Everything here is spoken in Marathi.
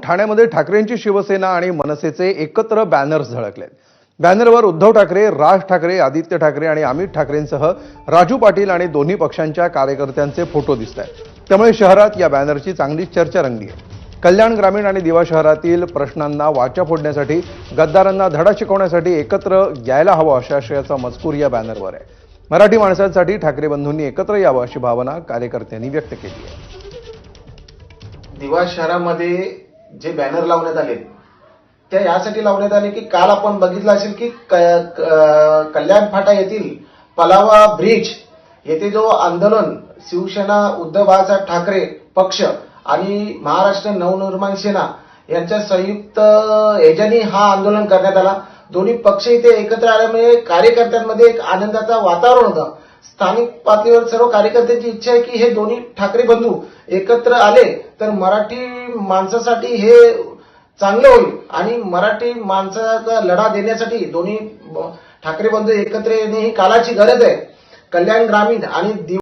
ठाण्यामध्ये ठाकरेंची शिवसेना आणि मनसेचे एकत्र बॅनर्स झळकलेत. बॅनरवर उद्धव ठाकरे राज ठाकरे आदित्य ठाकरे आणि अमित ठाकरेंसह राजू पाटील आणि दोन्ही पक्षांच्या कार्यकर्त्यांचे फोटो दिसत आहेत त्यामुळे शहरात या बॅनरची चांगलीच चर्चा रंगली आहे. कल्याण ग्रामीण आणि दिवा शहरातील प्रश्नांना वाचा फोडण्यासाठी गद्दारांना धडा शिकवण्यासाठी एकत्र यायला हवं अशा आशयाचा मजकूर या बॅनरवर आहे. मराठी माणसांसाठी ठाकरे बंधूंनी एकत्र यावं अशी भावना कार्यकर्त्यांनी व्यक्त केली आहे. दिवा शहरामध्ये जे बॅनर लावण्यात आले त्या यासाठी लावण्यात आले की काल आपण बघितलं असेल की क- क- कल्याण फाटा येथील पलावा ब्रिज येथे जो आंदोलन शिवसेना उद्धव बाळासाहेब ठाकरे पक्ष आणि महाराष्ट्र नवनिर्माण सेना यांच्या संयुक्त याच्याने हा आंदोलन करण्यात आला. दोन्ही पक्ष इथे एकत्र आल्यामुळे कार्यकर्त्यांमध्ये एक आनंदाचा वातावरण होतं. स्थानिक पातळीवर सर्व कार्यकर्त्यांची इच्छा आहे की हे दोन्ही ठाकरे बंधू एकत्र आले तर मराठी माणसासाठी हे चांगलं होईल आणि मराठी माणसाचा लढा देण्यासाठी दोन्ही ठाकरे बंधू एकत्र येणे ही काळाची गरज आहे. कल्याण ग्रामीण आणि दिव